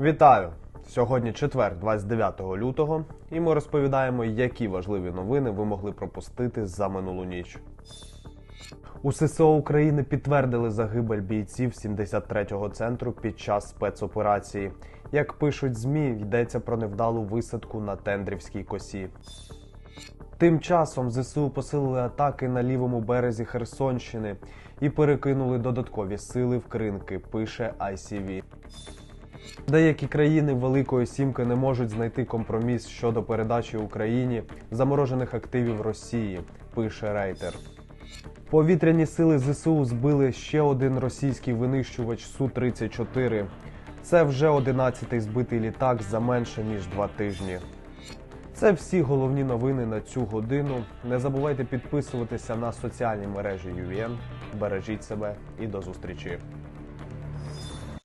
Вітаю! Сьогодні четвер, 29 лютого, і ми розповідаємо, які важливі новини ви могли пропустити за минулу ніч. У ССО України підтвердили загибель бійців 73-го центру під час спецоперації. Як пишуть ЗМІ, йдеться про невдалу висадку на Тендрівській косі. Тим часом ЗСУ посилили атаки на лівому березі Херсонщини і перекинули додаткові сили в кринки, пише ICV. Деякі країни Великої Сімки не можуть знайти компроміс щодо передачі Україні заморожених активів Росії, пише Рейтер. Повітряні сили ЗСУ збили ще один російський винищувач Су-34. Це вже 11-й збитий літак за менше ніж два тижні. Це всі головні новини на цю годину. Не забувайте підписуватися на соціальні мережі UVN. Бережіть себе і до зустрічі.